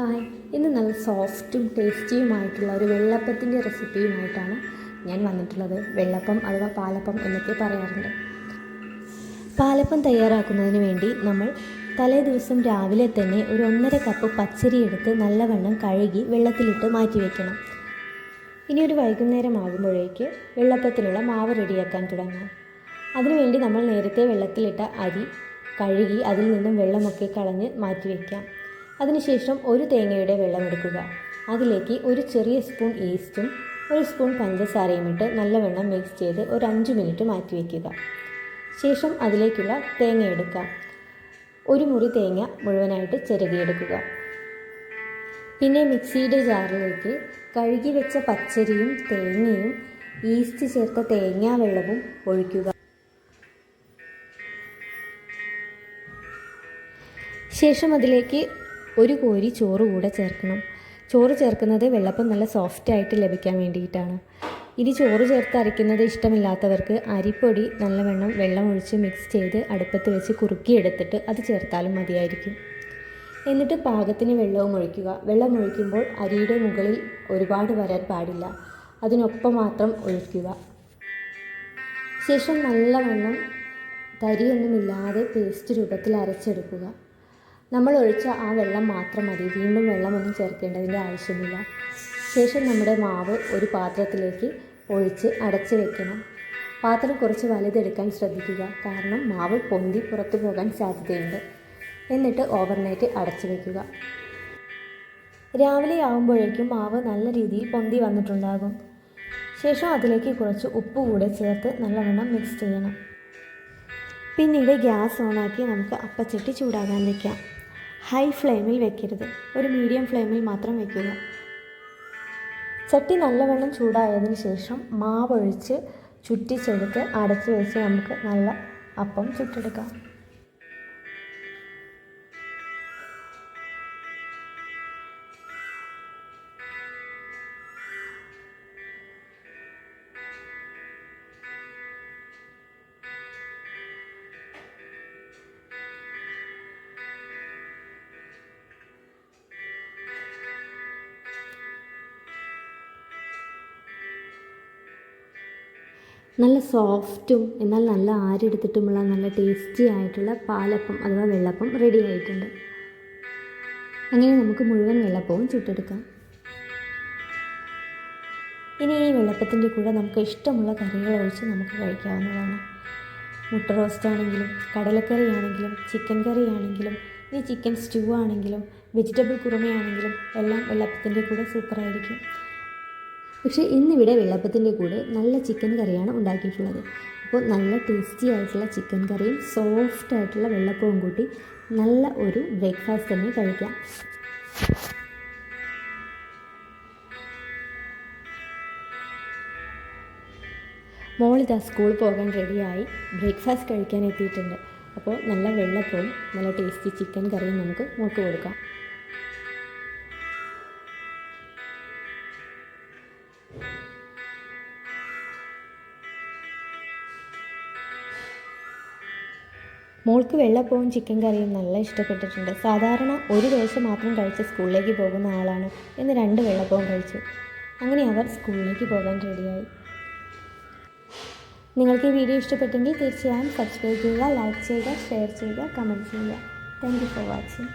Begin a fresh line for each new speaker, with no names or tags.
Hi ഇന്ന് നല്ല സോഫ്റ്റും ടേസ്റ്റിയുമായിട്ടുള്ള ഒരു വെള്ളപ്പത്തിന്റെ റെസിപ്പിയുമായിട്ടാണ് ഞാൻ വന്നിട്ടുള്ളത്. വെള്ളപ്പം അഥവാ പാലപ്പം എന്നൊക്കെ പറയാറുണ്ട്. പാലപ്പം തയ്യാറാക്കുന്നതിന് വേണ്ടി നമ്മൾ തലേ ദിവസം രാവിലെ തന്നെ ഒരു ഒന്നര കപ്പ് പച്ചരി എടുത്ത് നല്ലവണ്ണം കഴുകി വെള്ളത്തിലിട്ട് മാറ്റി വയ്ക്കണം ഇനി ഒരു വൈകുന്നേരം ആകുമ്പോഴേക്ക് വെള്ളപ്പത്തിനുള്ള മാവ് റെഡിയാക്കാൻ തുടങ്ങാം. അതിനുവേണ്ടി നമ്മൾ നേരത്തെ വെള്ളത്തിലിട്ട അരി കഴുകി അതിൽ നിന്നും വെള്ളമൊക്കെ കളഞ്ഞ് മാറ്റി വയ്ക്കാം അതിനുശേഷം ഒരു തേങ്ങയുടെ വെള്ളം എടുക്കുക. അതിലേക്ക് ഒരു ചെറിയ സ്പൂൺ ഈസ്റ്റും ഒരു സ്പൂൺ പഞ്ചസാരയും ഇട്ട് നല്ലവണ്ണം മിക്സ് ചെയ്ത് ഒരു അഞ്ച് മിനിറ്റ് മാറ്റി വയ്ക്കുക ശേഷം അതിലേക്കുള്ള തേങ്ങ എടുക്കുക. ഒരു മുറി തേങ്ങ മുഴുവനായിട്ട് ചിരകിയെടുക്കുക. പിന്നെ മിക്സിയുടെ ജാറിലേക്ക് കഴുകി വെച്ച പച്ചരിയും തേങ്ങയും ഈസ്റ്റ് ചേർത്ത തേങ്ങാ വെള്ളവും ഒഴിക്കുക. ശേഷം അതിലേക്ക് ഒരു കോരി ചോറ് കൂടെ ചേർക്കണം. ചോറ് ചേർക്കുന്നത് വെള്ളപ്പം നല്ല സോഫ്റ്റ് ആയിട്ട് ലഭിക്കാൻ വേണ്ടിയിട്ടാണ്. ഇനി ചോറ് ചേർത്ത് അരയ്ക്കുന്നത് ഇഷ്ടമില്ലാത്തവർക്ക് അരിപ്പൊടി നല്ലവണ്ണം വെള്ളം ഒഴിച്ച് മിക്സ് ചെയ്ത് അടുപ്പത്ത് വെച്ച് കുറുക്കിയെടുത്തിട്ട് അത് ചേർത്താലും മതിയായിരിക്കും. എന്നിട്ട് പാകത്തിന് വെള്ളവും ഒഴിക്കുക. വെള്ളം ഒഴിക്കുമ്പോൾ അരിയുടെ മുകളിൽ ഒരുപാട് വരാൻ പാടില്ല. അതിനൊപ്പം മാത്രം ഒഴിക്കുക. ശേഷം നല്ലവണ്ണം തരിയൊന്നുമില്ലാതെ പേസ്റ്റ് രൂപത്തിൽ അരച്ചെടുക്കുക. നമ്മൾ ഒഴിച്ച ആ വെള്ളം മാത്രം മതി. വീണ്ടും വെള്ളമൊന്നും ചേർക്കേണ്ടതിന്റെ ആവശ്യമില്ല. ശേഷം നമ്മുടെ മാവ് ഒരു പാത്രത്തിലേക്ക് ഒഴിച്ച് അടച്ചു വെക്കണം. പാത്രം കുറച്ച് വലുതെടുക്കാൻ ശ്രദ്ധിക്കുക. കാരണം മാവ് പൊന്തി പുറത്തു പോകാൻ സാധ്യതയുണ്ട്. എന്നിട്ട് ഓവർനൈറ്റ് അടച്ചു വെക്കുക. രാവിലെ ആകുമ്പോഴേക്കും മാവ് നല്ല രീതിയിൽ പൊന്തി വന്നിട്ടുണ്ടാകും. ശേഷം അതിലേക്ക് കുറച്ച് ഉപ്പ് കൂടെ ചേർത്ത് നല്ലവണ്ണം മിക്സ് ചെയ്യണം. പിന്നീട് ഗ്യാസ് ഓണാക്കി നമുക്ക് അപ്പച്ചട്ടി ചൂടാകാൻ വെക്കാം. ഹൈ ഫ്ലെയിമിൽ വെക്കരുത്. ഒരു മീഡിയം ഫ്ലെയിമിൽ മാത്രം വെക്കുക. ചട്ടി നല്ലവണ്ണം ചൂടായതിനു ശേഷം മാവൊഴിച്ച് ചുറ്റിച്ചെടുത്ത് അടച്ച് വെച്ച് നമുക്ക് നല്ല അപ്പം ചുട്ടെടുക്കാം. നല്ല സോഫ്റ്റും എന്നാൽ നല്ല ആരെടുത്തിട്ടുമുള്ള നല്ല ടേസ്റ്റി ആയിട്ടുള്ള പാലപ്പം അഥവാ വെള്ളപ്പം റെഡി ആയിട്ടുണ്ട്. അങ്ങനെ നമുക്ക് മുഴുവൻ വെള്ളപ്പവും ചുട്ടെടുക്കാം. ഇനി ഈ വെള്ളപ്പത്തിന്റെ കൂടെ നമുക്ക് ഇഷ്ടമുള്ള കറികൾ ഒഴിച്ച് നമുക്ക് കഴിക്കാവുന്നതാണ്. മുട്ട റോസ്റ്റ് ആണെങ്കിലും കടലക്കറി ആണെങ്കിലും ചിക്കൻ കറി ആണെങ്കിലും ഇനി ചിക്കൻ സ്റ്റൂ ആണെങ്കിലും വെജിറ്റബിൾ കുറുമയാണെങ്കിലും എല്ലാം വെള്ളപ്പത്തിന്റെ കൂടെ സൂപ്പറായിരിക്കും പക്ഷേ ഇന്നിവിടെ വെള്ളപ്പത്തിന്റെ കൂടെ നല്ല ചിക്കൻ കറിയാണ് ഉണ്ടാക്കിയിട്ടുള്ളത്. അപ്പോൾ നല്ല ടേസ്റ്റി ആയിട്ടുള്ള ചിക്കൻ കറിയും സോഫ്റ്റ് ആയിട്ടുള്ള വെള്ളപ്പവും കൂട്ടി നല്ല ഒരു ബ്രേക്ക്ഫാസ്റ്റ് തന്നെ കഴിക്കാം. മോളിതാ സ്കൂളിൽ പോകാൻ റെഡിയായി ബ്രേക്ക്ഫാസ്റ്റ് കഴിക്കാൻ എത്തിയിട്ടുണ്ട്. അപ്പോൾ നല്ല വെള്ളപ്പവും നല്ല ടേസ്റ്റി ചിക്കൻ കറിയും നമുക്ക് നോക്കി കൊടുക്കാം. മോൾക്ക് വെള്ളപ്പവും ചിക്കൻ കറിയും നല്ല ഇഷ്ടപ്പെട്ടിട്ടുണ്ട്. സാധാരണ ഒരു ദിവസം മാത്രം കഴിച്ച് സ്കൂളിലേക്ക് പോകുന്ന ആളാണ്. എന്ന് രണ്ട് വെള്ളപ്പവും കഴിച്ചു. അങ്ങനെ അവർ സ്കൂളിലേക്ക് പോകാൻ റെഡിയായി. നിങ്ങൾക്ക് ഈ വീഡിയോ ഇഷ്ടപ്പെട്ടെങ്കിൽ തീർച്ചയായും സബ്സ്ക്രൈബ് ചെയ്യുക ലൈക്ക് ചെയ്യുക ഷെയർ ചെയ്യുക കമന്റ് ചെയ്യുക. Thank for watching